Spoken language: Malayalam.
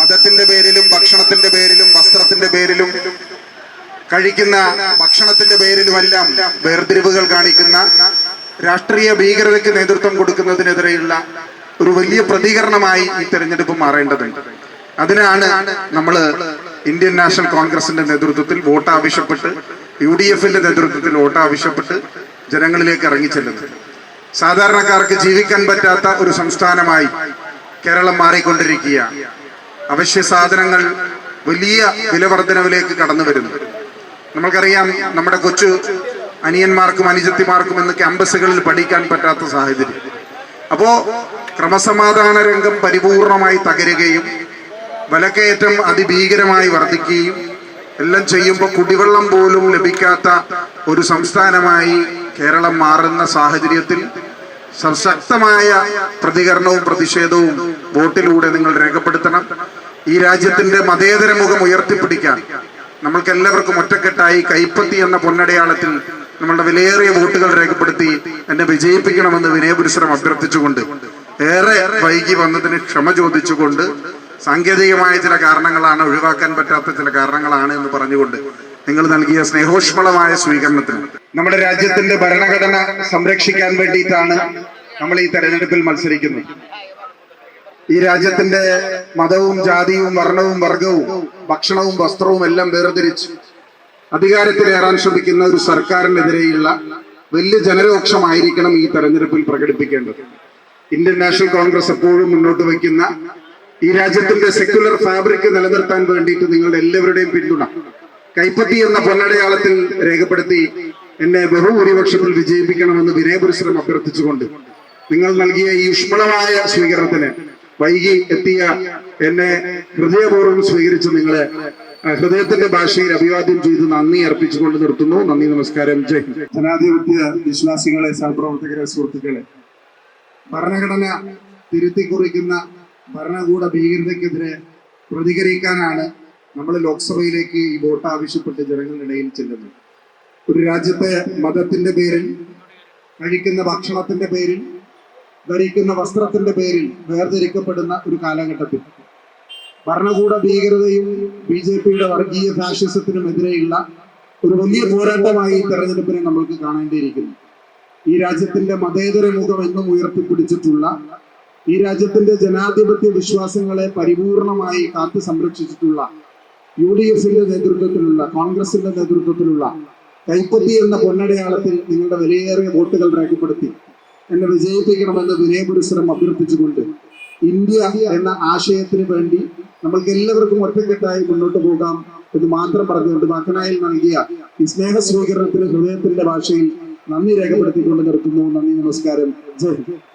മതത്തിന്റെ പേരിലും ഭക്ഷണത്തിന്റെ പേരിലും വസ്ത്രത്തിന്റെ പേരിലും കഴിക്കുന്ന ഭക്ഷണത്തിന്റെ പേരിലുമെല്ലാം വേർതിരിവുകൾ കാണിക്കുന്ന രാഷ്ട്രീയ ഭീകരതയ്ക്ക് നേതൃത്വം കൊടുക്കുന്നതിനെതിരെയുള്ള ഒരു വലിയ പ്രതികരണമായി ഈ തെരഞ്ഞെടുപ്പ് മാറേണ്ടതുണ്ട്. അതിനാണ് നമ്മൾ ഇന്ത്യൻ നാഷണൽ കോൺഗ്രസിന്റെ നേതൃത്വത്തിൽ വോട്ട് ആവശ്യപ്പെട്ട് യു ഡി എഫിന്റെ നേതൃത്വത്തിൽ വോട്ട് ആവശ്യപ്പെട്ട് ജനങ്ങളിലേക്ക് ഇറങ്ങിച്ചെല്ലുന്നത്. സാധാരണക്കാർക്ക് ജീവിക്കാൻ പറ്റാത്ത ഒരു സംസ്ഥാനമായി കേരളം മാറിക്കൊണ്ടിരിക്കുകയാണ്. അവശ്യ സാധനങ്ങൾ വലിയ വിലവർദ്ധനവിലേക്ക് കടന്നു വരുന്നു. നമ്മൾക്കറിയാം നമ്മുടെ കൊച്ചു അനിയന്മാർക്കും അനുജത്തിമാർക്കും ഇന്ന് ക്യാമ്പസുകളിൽ പഠിക്കാൻ പറ്റാത്ത സാഹചര്യം. അപ്പോ ക്രമസമാധാന രംഗം പരിപൂർണമായി തകരുകയും വിലക്കയറ്റം അതിഭീകരമായി വർദ്ധിക്കുകയും എല്ലാം ചെയ്യുമ്പോൾ കുടിവെള്ളം പോലും ലഭിക്കാത്ത ഒരു സംസ്ഥാനമായി കേരളം മാറുന്ന സാഹചര്യത്തിൽ സശക്തമായ പ്രതികരണവും പ്രതിഷേധവും വോട്ടിലൂടെ നിങ്ങൾ രേഖപ്പെടുത്തണം. ഈ രാജ്യത്തിന്റെ മതേതര മുഖം ഉയർത്തിപ്പിടിക്കാൻ നമ്മൾക്ക് എല്ലാവർക്കും ഒറ്റക്കെട്ടായി കൈപ്പത്തി എന്ന പൊന്നടയാളത്തിൽ നമ്മളുടെ വിലയേറിയ വോട്ടുകൾ രേഖപ്പെടുത്തി എന്നെ വിജയിപ്പിക്കണമെന്ന് വിനയപുരുഷരം അഭ്യർത്ഥിച്ചുകൊണ്ട് ഏറെ വൈകി വന്നതിന് ക്ഷമ ചോദിച്ചുകൊണ്ട് സാങ്കേതികമായ ചില കാരണങ്ങളാണ് ഒഴിവാക്കാൻ പറ്റാത്ത ചില കാരണങ്ങളാണ് എന്ന് പറഞ്ഞുകൊണ്ട് നിങ്ങൾ നൽകിയ സ്നേഹോഷ്മളമായ സ്വീകരണത്തിന്. നമ്മുടെ രാജ്യത്തിന്റെ ഭരണഘടന സംരക്ഷിക്കാൻ വേണ്ടിയിട്ടാണ് നമ്മൾ ഈ തെരഞ്ഞെടുപ്പിൽ മത്സരിക്കുന്നത്. ഈ രാജ്യത്തിന്റെ മതവും ജാതിയും വർണവും വർഗവും ഭക്ഷണവും വസ്ത്രവും എല്ലാം വേർതിരിച്ച് അധികാരത്തിലേറാൻ ശ്രമിക്കുന്ന ഒരു സർക്കാരിനെതിരെയുള്ള വലിയ ജനരോക്ഷമായിരിക്കണം ഈ തെരഞ്ഞെടുപ്പിൽ പ്രകടിപ്പിക്കേണ്ടത്. ഇന്ത്യൻ നാഷണൽ കോൺഗ്രസ് എപ്പോഴും മുന്നോട്ട് വയ്ക്കുന്ന ഈ രാജ്യത്തിന്റെ സെക്യുലർ ഫാബ്രിക് നിലനിർത്താൻ വേണ്ടിയിട്ട് നിങ്ങളുടെ എല്ലാവരുടെയും പിന്തുണ. കൈപ്പത്തി എന്ന പൊന്നടയാളത്തിൽ രേഖപ്പെടുത്തി എന്നെ ബഹുഭൂരിപക്ഷത്തിൽ വിജയിപ്പിക്കണമെന്ന് വിനയപുരസ്സരം അഭ്യർത്ഥിച്ചുകൊണ്ട് നിങ്ങൾ നൽകിയ ഈ ഊഷ്മളമായ സ്വീകരണത്തിന് വൈകി എത്തിയ എന്നെ ഹൃദയപൂർവം സ്വീകരിച്ച് നിങ്ങളെ ഹൃദയത്തിന്റെ ഭാഷയിൽ അഭിവാദ്യം ചെയ്ത് നന്ദി അർപ്പിച്ചുകൊണ്ട് നിർത്തുന്നു. നന്ദി നമസ്കാരം. ജയ്. ജനാധിപത്യ വിശ്വാസികളെ സഹപ്രവർത്തകരെ സുഹൃത്തുക്കളെ ഭരണഘടന തിരുത്തി കുറിക്കുന്ന ഭരണകൂട ഭീകരതയ്ക്കെതിരെ പ്രതികരിക്കാനാണ് നമ്മൾ ലോക്സഭയിലേക്ക് ഈ വോട്ട് ആവശ്യപ്പെട്ട് ജനങ്ങളിടയിൽ ചെല്ലുന്നത്. ഒരു രാജ്യത്തെ മതത്തിന്റെ പേരിൽ കഴിക്കുന്ന ഭക്ഷണത്തിന്റെ പേരിൽ ധരിക്കുന്ന വസ്ത്രത്തിന്റെ പേരിൽ വേർതിരിക്കപ്പെടുന്ന ഒരു കാലഘട്ടത്തിൽ. ഭരണകൂട ഭീകരതയും ബി ജെ പിയുടെ വർഗീയ ഫാഷിസത്തിനുമെതിരെയുള്ള ഒരു വലിയ പോരാട്ടമായി ഈ തെരഞ്ഞെടുപ്പിനെ നമ്മൾക്ക് കാണേണ്ടിയിരിക്കുന്നു. ഈ രാജ്യത്തിന്റെ മതേതര മുഖം എന്നും ഉയർത്തിപ്പിടിച്ചിട്ടുള്ള ഈ രാജ്യത്തിന്റെ ജനാധിപത്യ വിശ്വാസങ്ങളെ പരിപൂർണമായി കാത്തു സംരക്ഷിച്ചിട്ടുള്ള യു ഡി എഫിന്റെ നേതൃത്വത്തിലുള്ള കോൺഗ്രസിന്റെ നേതൃത്വത്തിലുള്ള കൈപ്പത്തി എന്ന പൊന്നടയാളത്തിൽ നിങ്ങളുടെ വിലയേറിയ വോട്ടുകൾ രേഖപ്പെടുത്തി എന്നെ വിജയിപ്പിക്കണമെന്ന് വിനയപുരസ്സരം അഭ്യർത്ഥിച്ചുകൊണ്ട് ഇന്ത്യ എന്ന ആശയത്തിന് വേണ്ടി നമ്മൾക്ക് എല്ലാവർക്കും ഒറ്റക്കെട്ടായി മുന്നോട്ട് പോകാം എന്ന് മാത്രം പറഞ്ഞുകൊണ്ട് മക്കനായിൽ നൽകിയ ഈ സ്നേഹ സ്വീകരണത്തിന് ഹൃദയത്തിന്റെ ഭാഷയിൽ നന്ദി രേഖപ്പെടുത്തിക്കൊണ്ട് നിർത്തുന്നു. നന്ദി നമസ്കാരം. ജയ്